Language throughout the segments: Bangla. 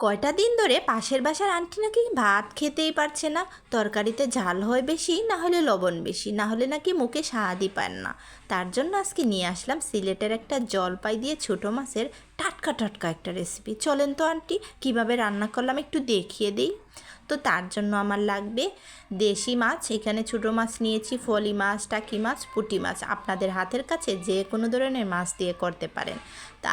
কয়টা দিন ধরে পাশের বাসার আন্টি নাকি ভাত খেতেই পারছে না? তরকারিতে ঝাল হয় বেশি, না হলে লবণ বেশি, না হলে নাকি মুখে স্বাদই পান না। তার জন্য আজকে নিয়ে আসলাম সিলেটের একটা জলপাই দিয়ে ছোটো মাছের টাটকা টাটকা একটা রেসিপি চলেন তো আন্টি, কীভাবে রান্না করলাম একটু দেখিয়ে দিই। তো তার জন্য আমার লাগবে দেশি মাছ। এখানে ছোটো মাছ নিয়েছি, ফলি মাছ, টাকি মাছ, পুঁটি মাছ। আপনাদের হাতের কাছে যে কোনো ধরনের মাছ দিয়ে করতে পারেন।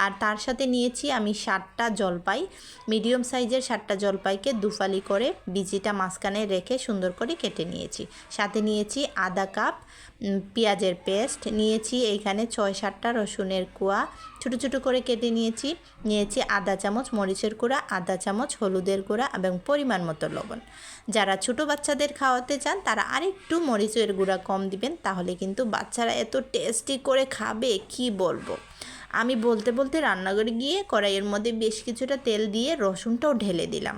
আর তার সাথে নিয়েছি আমি ষাটটা জলপাই। মিডিয়াম সাইজের ষাটটা জলপাইকে দুফালি করে বিজিটা মাঝখানে রেখে সুন্দর করে কেটে নিয়েছি। সাথে নিয়েছি আধা কাপ পেঁয়াজের পেস্ট। নিয়েছি এইখানে ছয় সাতটা রসুনের কোয়া। ছোটো ছোটো করে কেটে নিয়েছি। নিয়েছি আধা চামচ, মরিচের গুঁড়া আধা চামচ, হলুদের গুঁড়া এবং পরিমাণ লবণ। যারা ছোট বাচ্চাদের খাওয়াতে চান, তারা আরেকটু মরিচের গুঁড়া কম দিবেন, তাহলে কিন্তু বাচ্চারা এত টেস্টি করে খাবে, কি বলব? আমি বলতে বলতে রান্নাঘরে গিয়ে কড়াইয়ের মধ্যে বেশ কিছুটা তেল দিয়ে রসুনটাও ঢেলে দিলাম।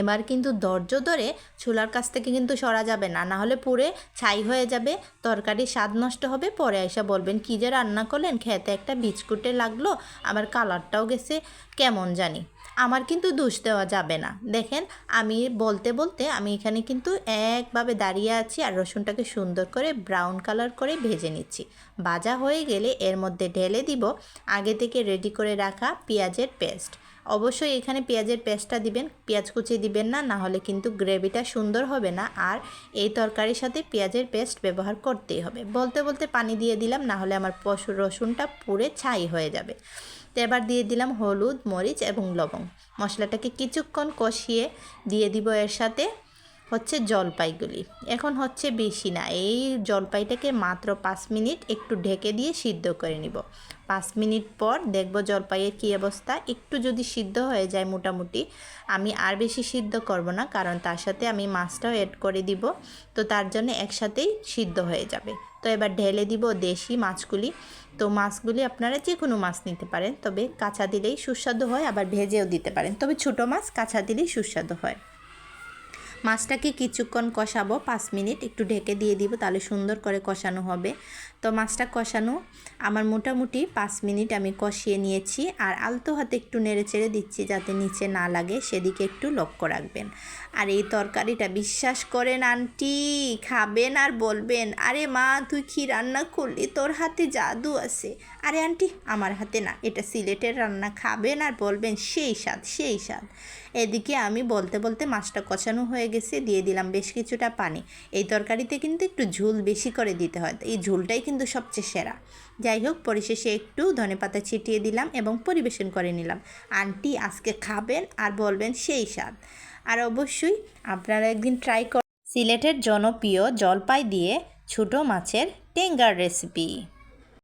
এবার কিন্তু ধৈর্য ধরে চুলার কাছ থেকে কিন্তু সরা যাবে না না হলে পুড়ে ছাই হয়ে যাবে তরকারি স্বাদ নষ্ট হবে, পরে এসে বলবেন, কী যে রান্না করলেন, খেতে একটা বিস্কুটে লাগল আবার কালারটাও গেছে, কেমন জানি। আমার কিন্তু দোষ দেওয়া যাবে না। দেখেন, আমি বলতে বলতে আমি এখানে কিন্তু একভাবে দাঁড়িয়ে আছি আর রসুনটাকে সুন্দর করে ব্রাউন কালার করে ভেজে নিচ্ছি। ভাজা হয়ে গেলে এর মধ্যে ঢেলে দিব আগে থেকে রেডি করে রাখা পেঁয়াজের পেস্ট অবশ্যই এখানে পেঁয়াজের পেস্টটা দিবেন, পেঁয়াজ কুচি দিবেন না না হলে কিন্তু গ্রেভিটা সুন্দর হবে না আর এই তরকারির সাথে পেঁয়াজের পেস্ট ব্যবহার করতেই হবে। বলতে বলতে পানি দিয়ে দিলাম, না হলে আমার পশু, রসুনটা পুড়ে ছাই হয়ে যাবে। তো এবার দিয়ে দিলাম হলুদ, মরিচ এবং লবণ মশলাটাকে কিছুক্ষণ কষিয়ে দিয়ে দিব এর সাথে হচ্ছে জলপাইগুলি। এখন হচ্ছে বেশি না, এই জলপাইটাকে মাত্র পাঁচ মিনিট একটু ঢেকে দিয়ে সিদ্ধ করে নিব। পাঁচ মিনিট পর দেখব জলপাইয়ের কী অবস্থা। একটু যদি সিদ্ধ হয়ে যায় মোটামুটি, আমি আর বেশি সিদ্ধ করব না, কারণ তার সাথে আমি মাছটাও অ্যাড করে দিব, তো তার জন্য একসাথেই সিদ্ধ হয়ে যাবে। তো এবার ঢেলে দিব দেশি মাছগুলি। তো মাছগুলি আপনারা যে কোনো মাছ নিতে পারেন। তবে কাঁচা দিলেই সুস্বাদু হয়, আবার ভেজেও দিতে পারেন। তবে ছোটো মাছ কাঁচা দিলেই সুস্বাদু হয়। মাছটাকে কিছুক্ষণ কষাবো, পাঁচ মিনিট। একটু ঢেকে দিয়ে দিব, তাহলে সুন্দর করে কষানো হবে। তো মাছটা কষানো আমার মোটামুটি পাঁচ মিনিট আমি কষিয়ে নিয়েছি। আর আলতো হাতে একটু নেড়ে চেড়ে দিচ্ছি যাতে নিচে না লাগে, সেদিকে একটু লক্ষ্য রাখবেন। আর এই তরকারিটা বিশ্বাস করেন আন্টি, খাবেন আর বলবেন, আরে মা, তুই কি রান্না করলি? তোর হাতে জাদু আছে। আরে আন্টি, আমার হাতে না, এটা সিলেটের রান্না, খাবেন আর বলবেন, সেই স্বাদ সেই স্বাদ। এদিকে আমি বলতে বলতে মাছটা কষানো হয়ে গেছে, দিয়ে দিলাম বেশ কিছুটা পানি। এই তরকারিতে কিন্তু একটু ঝোল বেশি করে দিতে হয়। এই ঝোলটাই কিন্তু সবচেয়ে সেরা। যাই হোক, পরিশেষে একটু ধনেপাতা ছিটিয়ে দিলাম এবং পরিবেশন করে নিলাম। আন্টি আজকে খাবেন আর বলবেন সেই স্বাদ। আর অবশ্যই আপনারা একদিন ট্রাই কর সিলেটের জনপ্রিয় জলপাই দিয়ে ছোটো মাছের টেঙ্গার রেসিপি